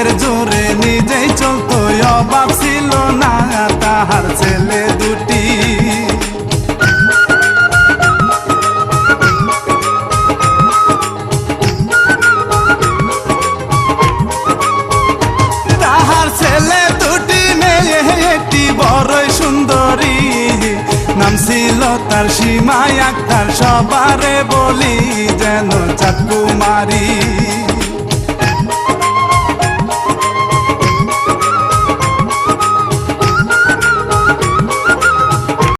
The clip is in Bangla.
নিজের জোরে নিজেই চলতো অভাব ছিল না তাহার ছেলে দুটি। তাহার ছেলে দুটি মেয়ে, একটি বড়ই সুন্দরী। নাম ছিল তার সীমায় আক্তার সবারে বলি, যেন চাকুমারি